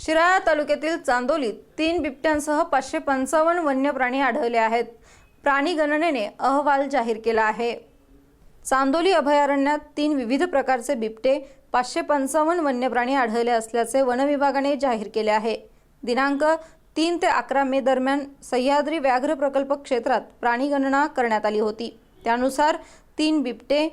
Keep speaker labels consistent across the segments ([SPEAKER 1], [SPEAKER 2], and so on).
[SPEAKER 1] शिराळा तालुक्यातील चांदोलीत तीन बिबट्यांसह पाचशे पंचावन्न वन्य प्राणी आढळले आहेत. प्राणी गणनेने अहवाल जाहीर केला आहे. चांदोली अभयारण्यात तीन विविध प्रकारचे बिबटे पाचशे पंचावन्न वन्य प्राणी आढळले असल्याचे वनविभागाने जाहीर केले आहे. दिनांक तीन ते अकरा मे दरम्यान सह्याद्री व्याघ्र प्रकल्प क्षेत्रात प्राणीगणना करण्यात आली होती. त्यानुसार तीन बिबटे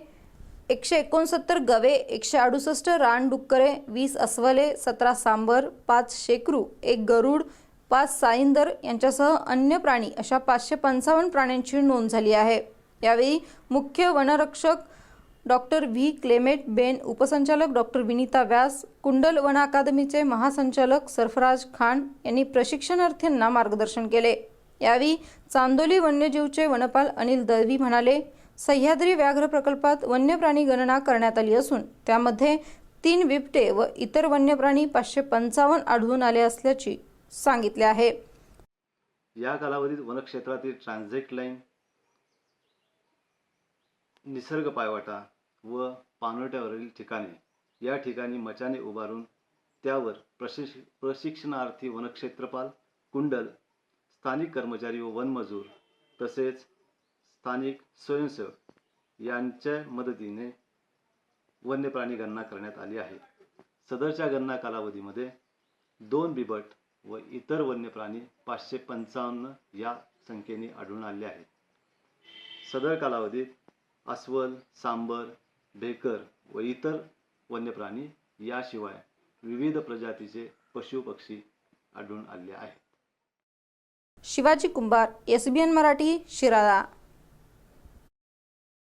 [SPEAKER 1] एकशे एकोणसत्तर गवे एकशे अडुसष्ट रानडुक्करे वीस अस्वले सतरा सांबर पाच शेकरू एक गरुड पाच साईंदर यांच्यासह अन्य प्राणी अशा पाचशे पंचावन्न प्राण्यांची नोंद झाली आहे. यावेळी मुख्य वनरक्षक डॉक्टर व्ही. क्लेमेट बेन उपसंचालक डॉक्टर विनीता व्यास कुंडल वन अकादमीचे महासंचालक सरफराज खान यांनी प्रशिक्षणार्थींना मार्गदर्शन केले. यावेळी चांदोली वन्यजीवचे वनपाल अनिल दळवी म्हणाले सह्याद्री व्याघ्र प्रकल्पात वन्य प्राणी गणना करण्यात आली असून त्यामध्ये तीन बिबटे व इतर वन्य प्राणी पाचशे पंचावन्न आढळून आले असल्याची सांगितले आहे.
[SPEAKER 2] या कालावधीत वनक्षेत्रातील ट्रान्झेक्ट लाईन निसर्ग पायवाटा व पानवट्यावरील ठिकाणे या ठिकाणी मचाने उभारून त्यावर प्रशिक्ष प्रशिक्षणार्थी वनक्षेत्रपाल कुंडल स्थानिक कर्मचारी व वनमजूर तसेच स्थानिक स्वयंसेवक यांच्या मदतीने वन्य प्राणी गणना करण्यात आली आहे. सदरच्या गणना कालावधीमध्ये दोन बिबट व इतर वन्य प्राणी पाचशे पंचावन्न या संख्येने आढळून आले आहेत. सदर कालावधीत अस्वल सांबर भेकर व इतर वन्य प्राणी याशिवाय विविध प्रजातीचे पशु पक्षी आढळून आले आहेत.
[SPEAKER 1] Shivaji Kumbhar S B N Marathi Shirala.